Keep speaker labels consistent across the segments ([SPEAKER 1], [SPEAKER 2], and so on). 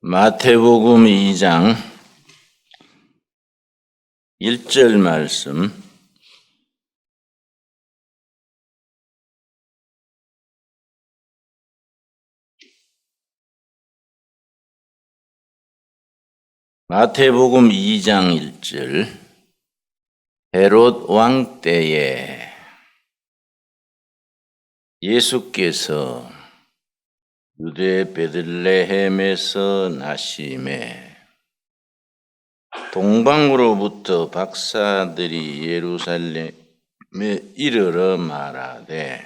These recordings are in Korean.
[SPEAKER 1] 마태복음 2장 1절 말씀. 마태복음 2장 1절. 헤롯 왕 때에 예수께서 유대 베들레헴에서 나심에 동방으로부터 박사들이 예루살렘에 이르러 말하되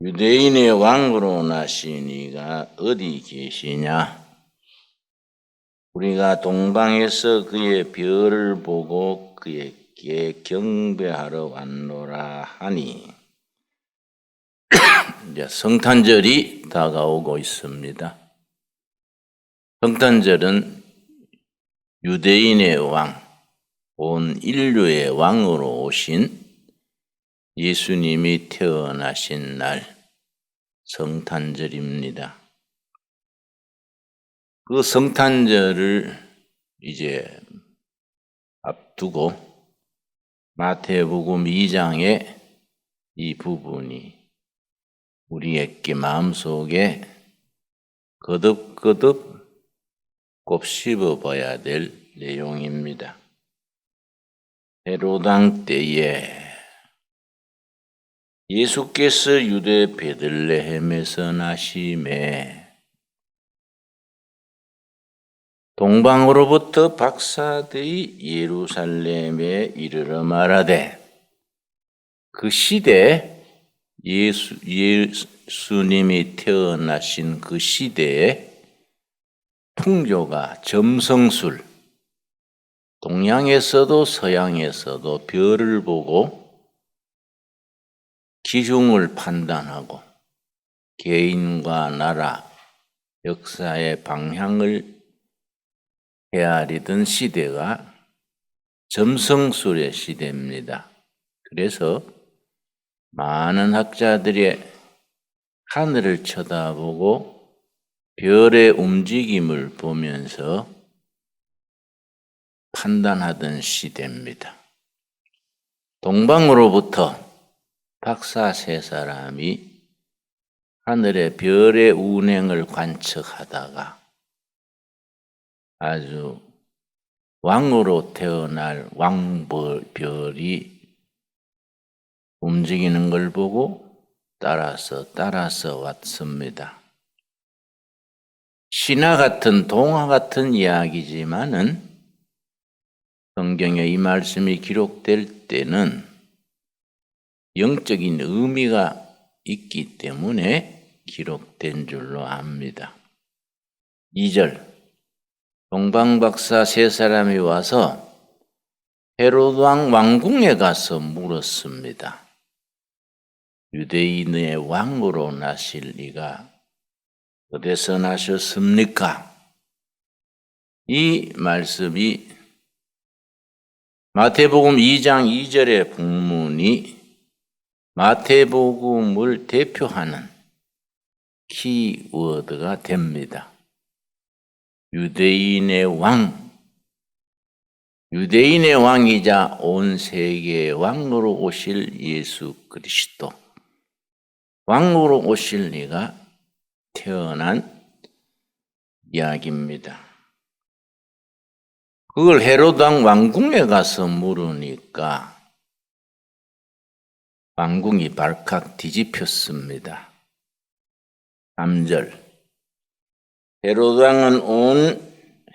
[SPEAKER 1] 유대인의 왕으로 나신 이가 어디 계시냐? 우리가 동방에서 그의 별을 보고 그에게 경배하러 왔노라 하니 이제 성탄절이 다가오고 있습니다. 성탄절은 유대인의 왕, 온 인류의 왕으로 오신 예수님이 태어나신 날 성탄절입니다. 그 성탄절을 이제 앞두고 마태복음 2장의 이 부분이 우리에게 마음속에 거듭거듭 곱씹어 봐야 될 내용입니다. 헤로당 때에 예수께서 유대 베들레헴에서 나심에 동방으로부터 박사들이 예루살렘에 이르러 말하되 그 시대 예수, 예수님이 태어나신 그 시대에 풍조가 점성술, 동양에서도 서양에서도 별을 보고 기중을 판단하고 개인과 나라, 역사의 방향을 헤아리던 시대가 점성술의 시대입니다. 그래서 많은 학자들이 하늘을 쳐다보고 별의 움직임을 보면서 판단하던 시대입니다. 동방으로부터 박사 세 사람이 하늘의 별의 운행을 관측하다가 아주 왕으로 태어날 왕별이 움직이는 걸 보고 따라서 따라서 왔습니다. 신화 같은 동화 같은 이야기지만은 성경에 이 말씀이 기록될 때는 영적인 의미가 있기 때문에 기록된 줄로 압니다. 2절 동방박사 세 사람이 와서 헤롯 왕 왕궁에 가서 물었습니다. 유대인의 왕으로 나실 리가 어디서 나셨습니까? 이 말씀이 마태복음 2장 2절의 본문이 마태복음을 대표하는 키워드가 됩니다. 유대인의 왕, 유대인의 왕이자 온 세계의 왕으로 오실 예수 그리스도. 왕으로 오실 리가 태어난 이야기입니다. 그걸 헤로당 왕궁에 가서 물으니까 왕궁이 발칵 뒤집혔습니다. 3절 헤롯 왕은 온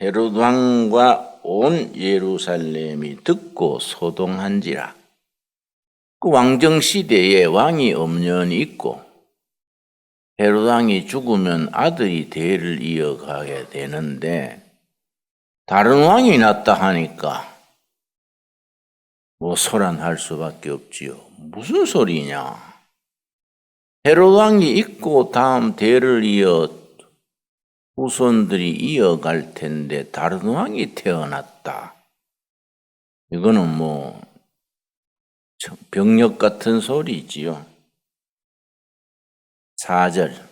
[SPEAKER 1] 헤롯 왕과 온 예루살렘이 듣고 소동한지라 그 왕정 시대에 왕이 엄연히 있고 헤롯 왕이 죽으면 아들이 대를 이어가게 되는데 다른 왕이 났다 하니까 뭐 소란할 수밖에 없지요. 무슨 소리냐? 헤롯 왕이 있고 다음 대를 이어 후손들이 이어갈 텐데 다른 왕이 태어났다. 이거는 뭐 병력 같은 소리지요. 4절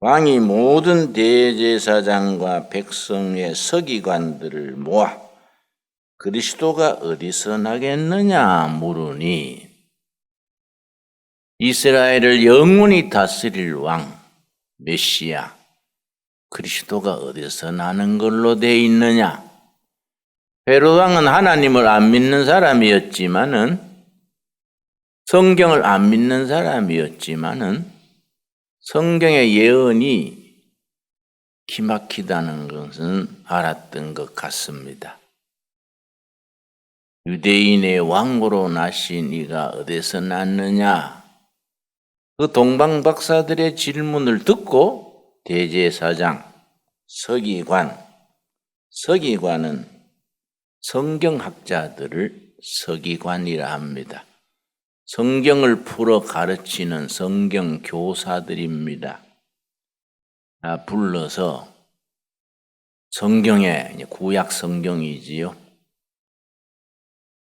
[SPEAKER 1] 왕이 모든 대제사장과 백성의 서기관들을 모아 그리스도가 어디서 나겠느냐 물으니 이스라엘을 영원히 다스릴 왕 메시아 그리스도가 어디서 나는 걸로 돼 있느냐? 헤롯 왕은 하나님을 안 믿는 사람이었지만은 성경을 안 믿는 사람이었지만은 성경의 예언이 기막히다는 것은 알았던 것 같습니다. 유대인의 왕으로 나신 이가 어디서 났느냐? 그 동방 박사들의 질문을 듣고 대제사장, 서기관, 서기관은 성경학자들을 서기관이라 합니다. 성경을 풀어 가르치는 성경 교사들입니다. 아, 불러서 성경에 구약 성경이지요.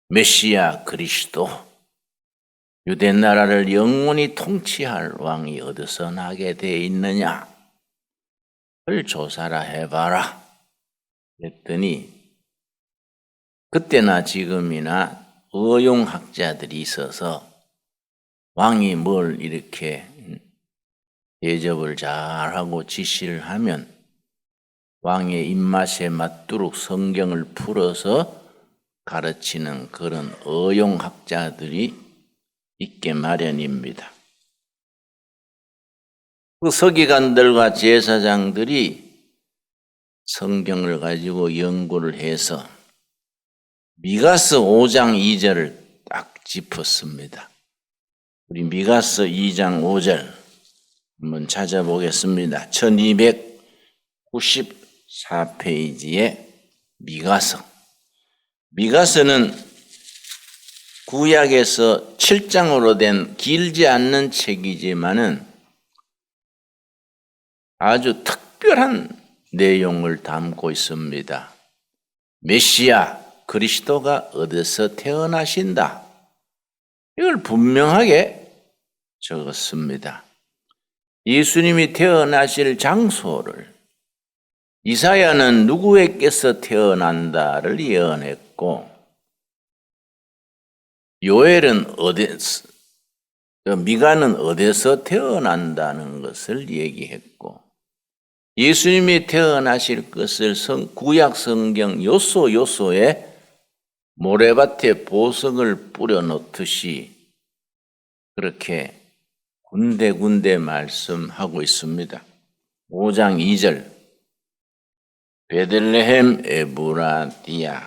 [SPEAKER 1] 메시아 그리스도 유대 나라를 영원히 통치할 왕이 어디서 나게 돼 있느냐? 를 조사라 해봐라. 그랬더니 그때나 지금이나 어용학자들이 있어서 왕이 뭘 이렇게 대접을 잘하고 지시를 하면 왕의 입맛에 맞도록 성경을 풀어서 가르치는 그런 어용학자들이 있게 마련입니다. 그 서기관들과 제사장들이 성경을 가지고 연구를 해서 미가스 5장 2절을 딱 짚었습니다. 우리 미가스 2장 5절 한번 찾아보겠습니다. 1294페이지에 미가서. 미가서는 구약에서 7장으로 된 길지 않는 책이지만은 아주 특별한 내용을 담고 있습니다. 메시아 그리스도가 어디서 태어나신다. 이걸 분명하게 적었습니다. 예수님이 태어나실 장소를 이사야는 누구에게서 태어난다를 예언했고 요엘은 어디서 미가는 어디서 태어난다는 것을 얘기했고 예수님이 태어나실 것을 성, 구약 성경 요소 요소에 모래밭에 보석을 뿌려 놓듯이 그렇게 군데군데 말씀하고 있습니다. 5장 2절 베들레헴 에브라디아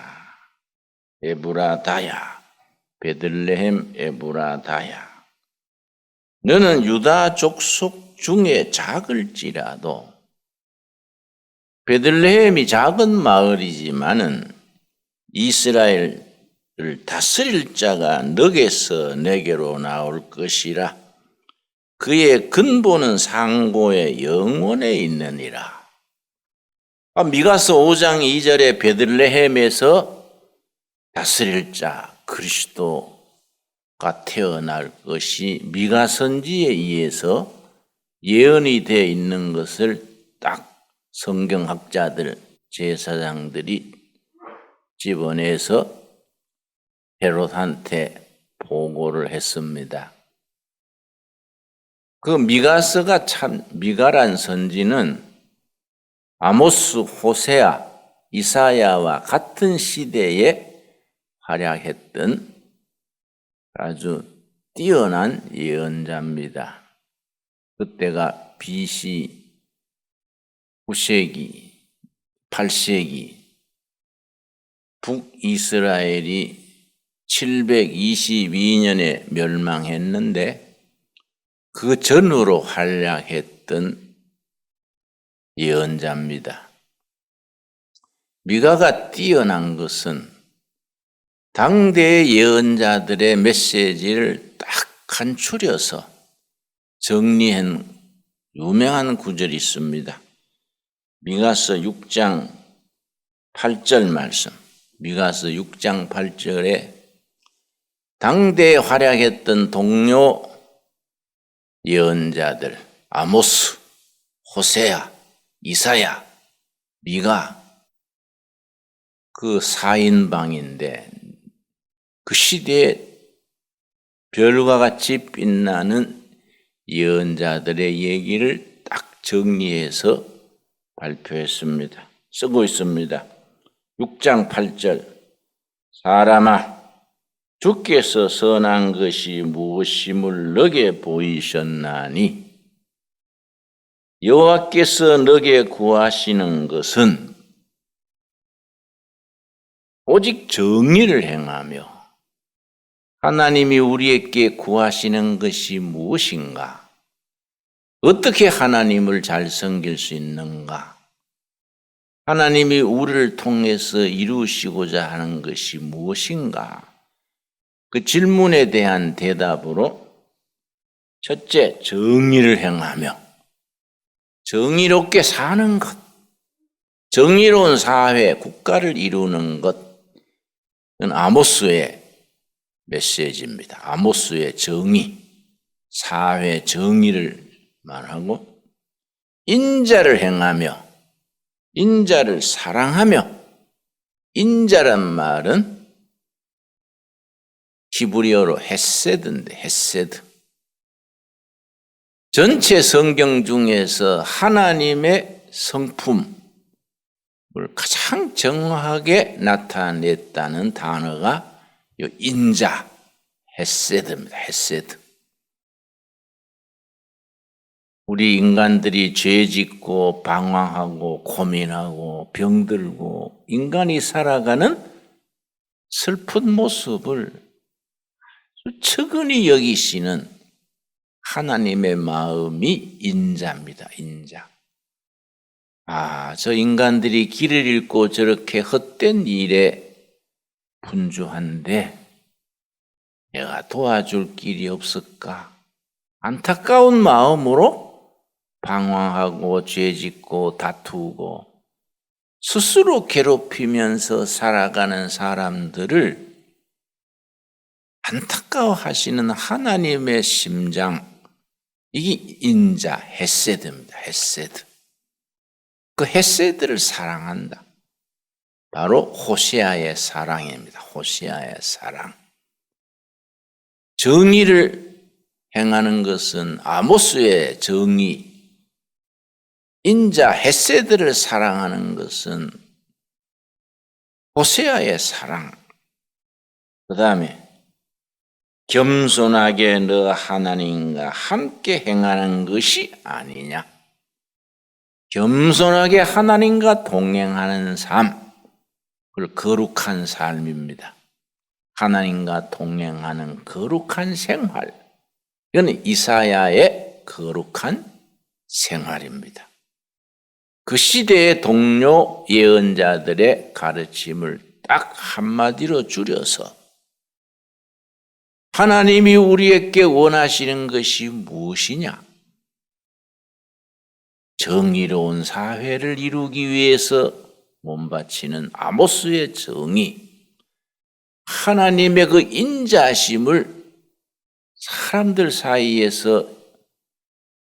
[SPEAKER 1] 에브라다야 베들레헴 에브라다야 너는 유다 족속 중에 작을지라도 베들레헴이 작은 마을이지만은 이스라엘을 다스릴 자가 너게서 내게로 나올 것이라. 그의 근본은 상고의 영원에 있느니라. 아, 미가서 5장 2절에 베들레헴에서 다스릴 자 그리스도가 태어날 것이 미가 선지에 의해서 예언이 되어 있는 것을 딱 성경학자들, 제사장들이 집어내서 헤롯한테 보고를 했습니다. 그 미가서가 참, 미가란 선지는 아모스, 호세아, 이사야와 같은 시대에 활약했던 아주 뛰어난 예언자입니다. 그때가 BC 9세기, 8세기 북이스라엘이 722년에 멸망했는데 그 전으로 활약했던 예언자입니다. 미가가 뛰어난 것은 당대의 예언자들의 메시지를 딱 간추려서 정리한 유명한 구절이 있습니다. 미가서 6장 8절 말씀. 미가서 6장 8절에 당대에 활약했던 동료 예언자들 아모스, 호세야, 이사야, 미가 그 4인방인데 그 시대에 별과 같이 빛나는 예언자들의 얘기를 딱 정리해서 발표했습니다. 쓰고 있습니다. 6장 8절 사람아 주께서 선한 것이 무엇임을 너게 보이셨나니 여호와께서 너게 구하시는 것은 오직 정의를 행하며 하나님이 우리에게 구하시는 것이 무엇인가? 어떻게 하나님을 잘 섬길 수 있는가? 하나님이 우리를 통해서 이루시고자 하는 것이 무엇인가? 그 질문에 대한 대답으로 첫째, 정의를 행하며 정의롭게 사는 것, 정의로운 사회, 국가를 이루는 것 은 아모스의 메시지입니다. 아모스의 정의, 사회 정의를 말하고 인자를 행하며 인자를 사랑하며 인자란 말은 히브리어로 헤세드인데 헤세드. 전체 성경 중에서 하나님의 성품을 가장 정확하게 나타냈다는 단어가 요 인자 헤세드입니다. 헤세드. 우리 인간들이 죄 짓고 방황하고 고민하고 병들고 인간이 살아가는 슬픈 모습을 측은히 여기시는 하나님의 마음이 인자입니다. 인자. 아, 저 인간들이 길을 잃고 저렇게 헛된 일에 분주한데 내가 도와줄 길이 없을까? 안타까운 마음으로 방황하고 죄짓고 다투고 스스로 괴롭히면서 살아가는 사람들을 안타까워 하시는 하나님의 심장, 이게 인자, 헤세드입니다. 헤세드. 그 헤세드를 사랑한다. 바로 호시아의 사랑입니다. 호시아의 사랑. 정의를 행하는 것은 아모스의 정의, 인자 헤세드를 사랑하는 것은 호세아의 사랑. 그 다음에 겸손하게 너 하나님과 함께 행하는 것이 아니냐. 겸손하게 하나님과 동행하는 삶, 그 거룩한 삶입니다. 하나님과 동행하는 거룩한 생활. 이건 이사야의 거룩한 생활입니다. 그 시대의 동료 예언자들의 가르침을 딱 한마디로 줄여서 하나님이 우리에게 원하시는 것이 무엇이냐? 정의로운 사회를 이루기 위해서 몸바치는 아모스의 정의, 하나님의 그 인자심을 사람들 사이에서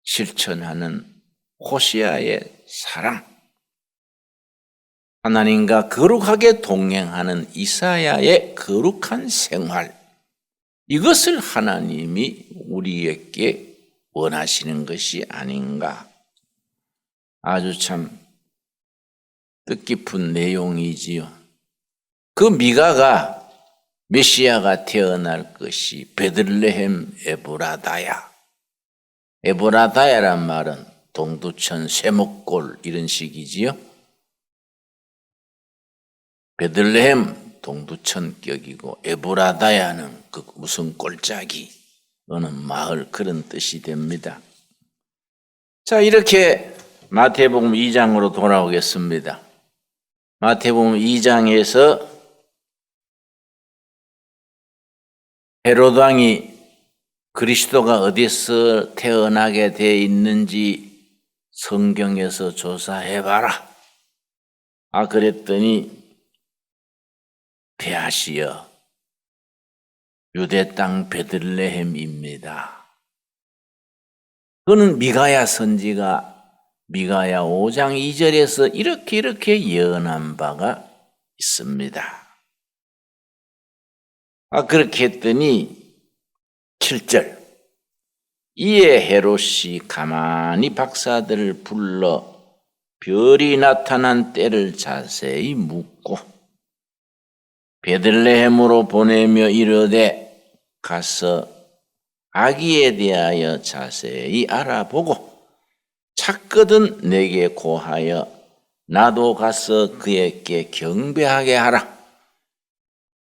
[SPEAKER 1] 실천하는 호시아의 사랑, 하나님과 거룩하게 동행하는 이사야의 거룩한 생활, 이것을 하나님이 우리에게 원하시는 것이 아닌가. 아주 참 뜻깊은 내용이지요. 그 미가가 메시아가 태어날 것이 베들레헴 에브라다야. 에브라다야란 말은 동두천 세목골 이런 식이지요. 베들레헴 동두천격이고 에브라다야는 그 무슨 꼴짝이 어느 마을 그런 뜻이 됩니다. 자 이렇게 마태복음 2장으로 돌아오겠습니다. 마태복음 2장에서 헤롯 왕이 그리스도가 어디서 태어나게 돼 있는지 성경에서 조사해봐라. 아, 그랬더니, 베아시여, 유대 땅 베들레헴입니다. 그는 미가야 선지가 미가야 5장 2절에서 이렇게 이렇게 예언한 바가 있습니다. 아, 그렇게 했더니 7절. 이에 헤롯이 가만히 박사들을 불러 별이 나타난 때를 자세히 묻고 베들레헴으로 보내며 이르되 가서 아기에 대하여 자세히 알아보고 찾거든 내게 고하여 나도 가서 그에게 경배하게 하라.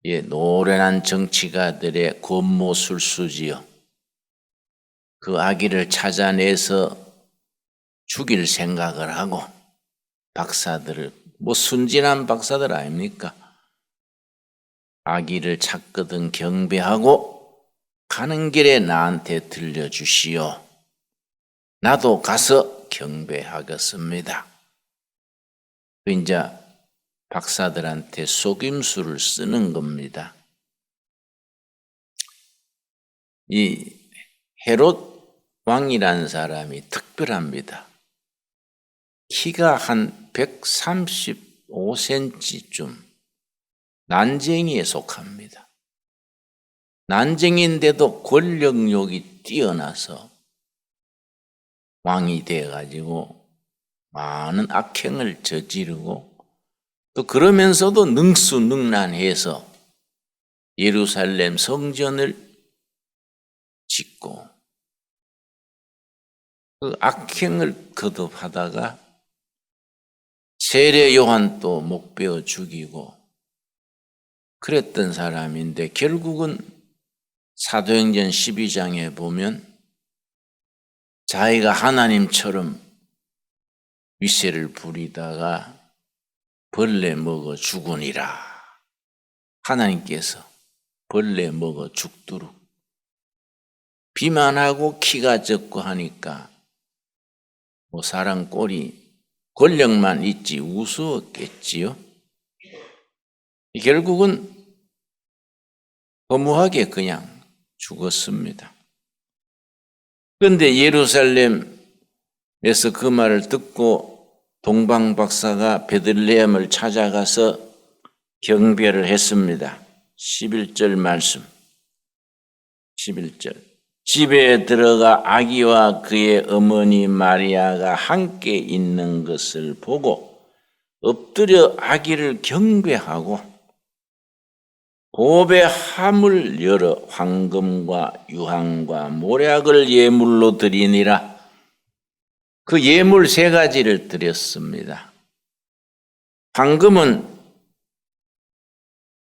[SPEAKER 1] 예, 노련한 정치가들의 권모 술수지요. 그 아기를 찾아내서 죽일 생각을 하고 박사들을 뭐 순진한 박사들 아닙니까? 아기를 찾거든 경배하고 가는 길에 나한테 들려주시오. 나도 가서 경배하겠습니다. 그 이제 박사들한테 속임수를 쓰는 겁니다. 이 헤롯 왕이라는 사람이 특별합니다. 키가 한 135cm쯤 난쟁이에 속합니다. 난쟁인데도 권력욕이 뛰어나서 왕이 돼가지고 많은 악행을 저지르고 또 그러면서도 능수능란해서 예루살렘 성전을 짓고 그 악행을 거듭하다가 세례 요한도 목 베어 죽이고 그랬던 사람인데 결국은 사도행전 12장에 보면 자기가 하나님처럼 위세를 부리다가 벌레 먹어 죽으니라. 하나님께서 벌레 먹어 죽도록 비만하고 키가 적고 하니까 뭐 사람 꼴이 권력만 있지 우스웠겠지요. 결국은 허무하게 그냥 죽었습니다. 그런데 예루살렘에서 그 말을 듣고 동방 박사가 베들레헴을 찾아가서 경배를 했습니다. 11절 말씀. 11절. 집에 들어가 아기와 그의 어머니 마리아가 함께 있는 것을 보고 엎드려 아기를 경배하고 호흡의 함을 열어 황금과 유황과 모략을 예물로 드리니라. 그 예물 세 가지를 드렸습니다. 황금은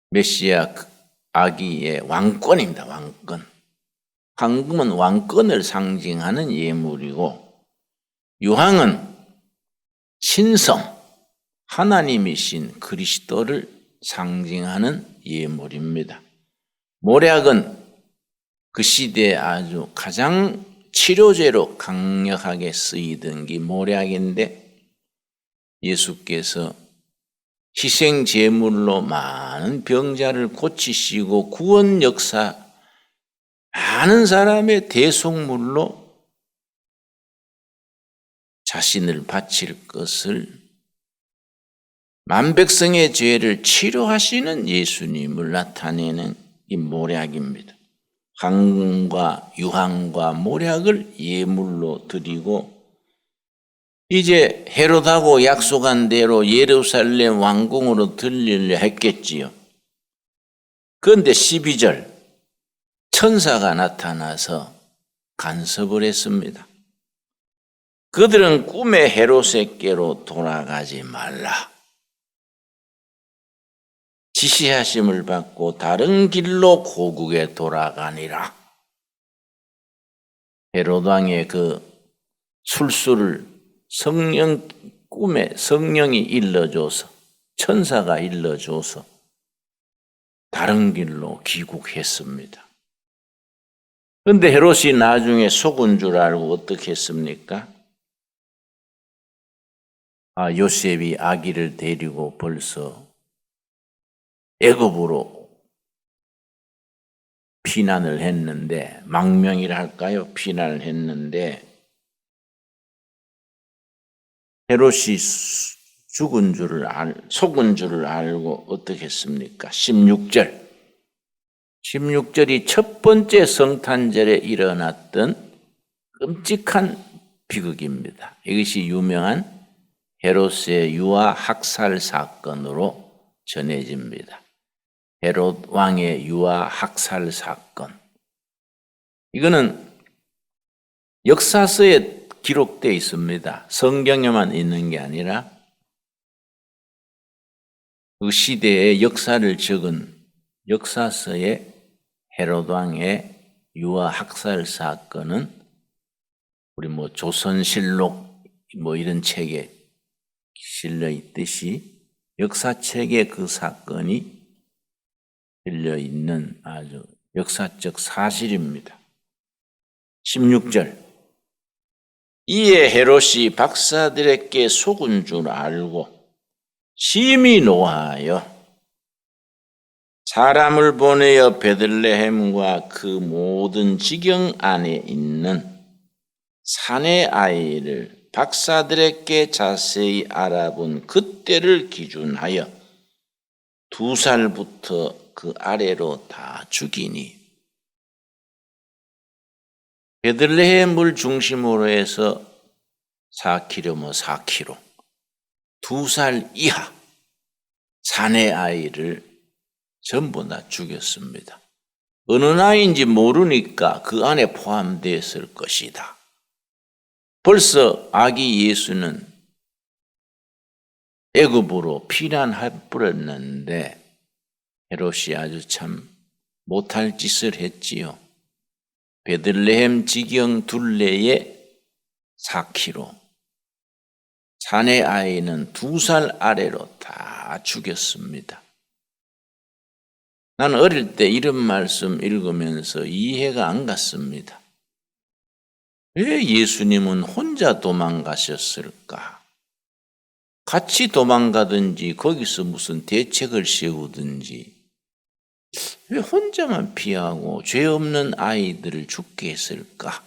[SPEAKER 1] 메시아 아기의 왕권입니다. 왕권. 황금은 왕권을 상징하는 예물이고 유황은 신성, 하나님이신 그리스도를 상징하는 예물입니다. 모략은 그 시대에 아주 가장 치료제로 강력하게 쓰이던 게 모략인데 예수께서 희생 제물로 많은 병자를 고치시고 구원 역사 많은 사람의 대속물로 자신을 바칠 것을 만백성의 죄를 치료하시는 예수님을 나타내는 이 모략입니다. 황금과 유황과 모략을 예물로 드리고 이제 헤롯하고 약속한 대로 예루살렘 왕궁으로 들리려 했겠지요. 그런데 12절 천사가 나타나서 간섭을 했습니다. 그들은 꿈의 헤롯에게로 돌아가지 말라. 지시하심을 받고 다른 길로 고국에 돌아가니라. 헤롯 왕의 그 술수를 성령 꿈에 성령이 일러줘서 천사가 일러줘서 다른 길로 귀국했습니다. 그런데 헤롯이 나중에 속은 줄 알고 어떻게 했습니까? 아, 요셉이 아기를 데리고 벌써 애굽으로 피난을 했는데 망명이라 할까요? 피난을 했는데 헤롯이 수- 죽은 줄을 알, 속은 줄을 알고 어떻게 했습니까? 16절. 16절이 첫 번째 성탄절에 일어났던 끔찍한 비극입니다. 이것이 유명한 헤롯의 유아 학살 사건으로 전해집니다. 헤롯 왕의 유아 학살 사건. 이거는 역사서에 기록되어 있습니다. 성경에만 있는 게 아니라 그 시대의 역사를 적은 역사서에 헤롯 왕의 유아 학살 사건은 우리 뭐 조선실록 뭐 이런 책에 실려 있듯이 역사책에 그 사건이 실려 있는 아주 역사적 사실입니다. 16절. 이에 헤롯이 박사들에게 속은 줄 알고 심히 노하여 사람을 보내어 베들레헴과 그 모든 지경 안에 있는 사내 아이를 박사들에게 자세히 알아본 그때를 기준하여 두 살부터 그 아래로 다 죽이니. 베들레헴을 중심으로 해서 4km 뭐 4km 두 살 이하 사내 아이를 전부 다 죽였습니다. 어느 나이인지 모르니까 그 안에 포함되었을 것이다. 벌써 아기 예수는 애굽으로 피난할 뻔했는데 헤롯이 아주 참 못할 짓을 했지요. 베들레헴 지경 둘레에 4km. 사내 아이는 두 살 아래로 다 죽였습니다. 나는 어릴 때 이런 말씀 읽으면서 이해가 안 갔습니다. 왜 예수님은 혼자 도망가셨을까? 같이 도망가든지 거기서 무슨 대책을 세우든지 왜 혼자만 피하고 죄 없는 아이들을 죽게 했을까?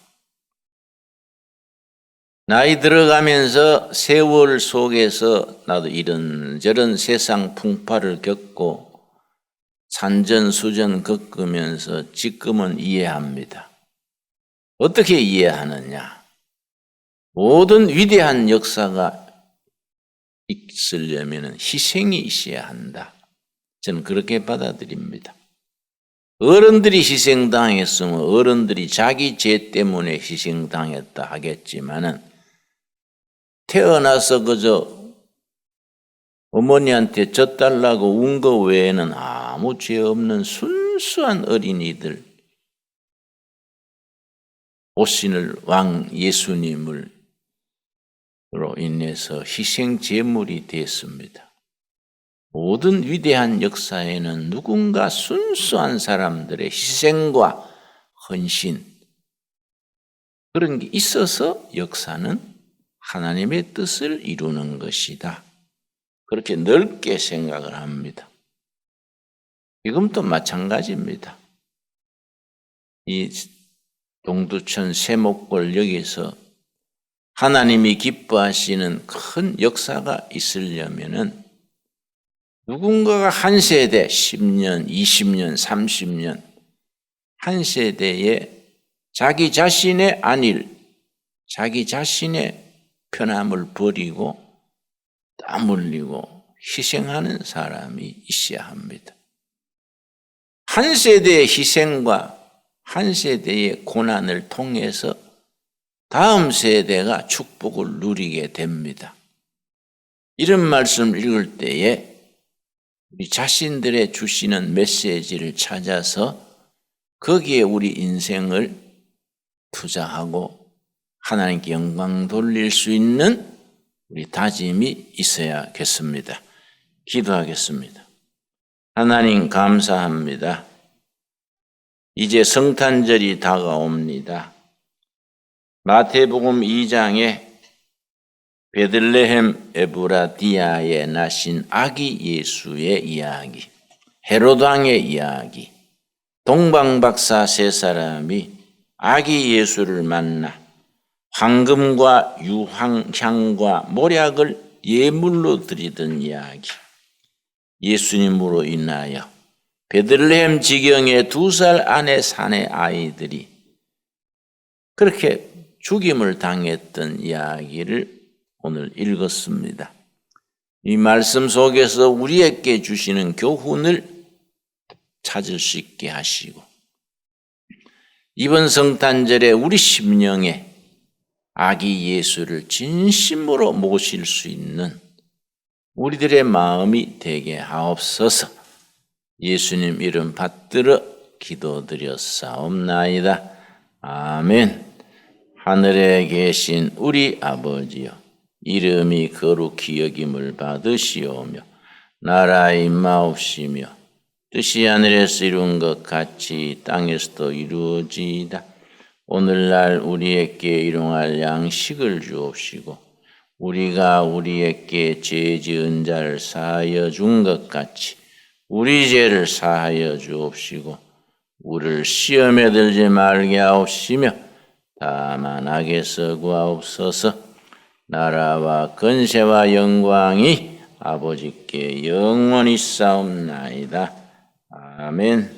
[SPEAKER 1] 나이 들어가면서 세월 속에서 나도 이런저런 세상 풍파를 겪고 산전수전 겪으면서 지금은 이해합니다. 어떻게 이해하느냐? 모든 위대한 역사가 있으려면 희생이 있어야 한다. 저는 그렇게 받아들입니다. 어른들이 희생당했으면 어른들이 자기 죄 때문에 희생당했다 하겠지만은 태어나서 그저 어머니한테 젖달라고 운 거 외에는 아무 죄 없는 순수한 어린이들 오신을 왕 예수님을 로 인해서 희생 제물이 됐습니다. 모든 위대한 역사에는 누군가 순수한 사람들의 희생과 헌신 그런 게 있어서 역사는 하나님의 뜻을 이루는 것이다. 그렇게 넓게 생각을 합니다. 지금도 마찬가지입니다. 이 동두천 세목골 여기서 하나님이 기뻐하시는 큰 역사가 있으려면은 누군가가 한 세대, 10년, 20년, 30년, 한 세대에 자기 자신의 안일, 자기 자신의 편함을 버리고 땀 흘리고 희생하는 사람이 있어야 합니다. 한 세대의 희생과 한 세대의 고난을 통해서 다음 세대가 축복을 누리게 됩니다. 이런 말씀 읽을 때에 우리 자신들의 주시는 메시지를 찾아서 거기에 우리 인생을 투자하고 하나님께 영광 돌릴 수 있는 우리 다짐이 있어야겠습니다. 기도하겠습니다. 하나님 감사합니다. 이제 성탄절이 다가옵니다. 마태복음 2장에 베들레헴 에브라디아에 나신 아기 예수의 이야기, 헤로당의 이야기, 동방박사 세 사람이 아기 예수를 만나 황금과 유황향과 모략을 예물로 드리던 이야기. 예수님으로 인하여 베들레헴 지경의 두 살 안에 산의 아이들이 그렇게 죽임을 당했던 이야기를 오늘 읽었습니다. 이 말씀 속에서 우리에게 주시는 교훈을 찾을 수 있게 하시고 이번 성탄절에 우리 심령에 아기 예수를 진심으로 모실 수 있는 우리들의 마음이 되게 하옵소서 예수님 이름 받들어 기도드렸사옵나이다. 아멘. 하늘에 계신 우리 아버지여, 이름이 거룩히 여김을 받으시오며, 나라 임마옵시며, 뜻이 하늘에서 이룬 것 같이 땅에서도 이루어지이다. 오늘날 우리에게 일용할 양식을 주옵시고, 우리가 우리에게 죄 지은 자를 사하여 준 것 같이 우리 죄를 사하여 주옵시고 우리를 시험에 들지 말게 하옵시며 다만 악에서 구하옵소서 나라와 건세와 영광이 아버지께 영원히 싸움나이다. 아멘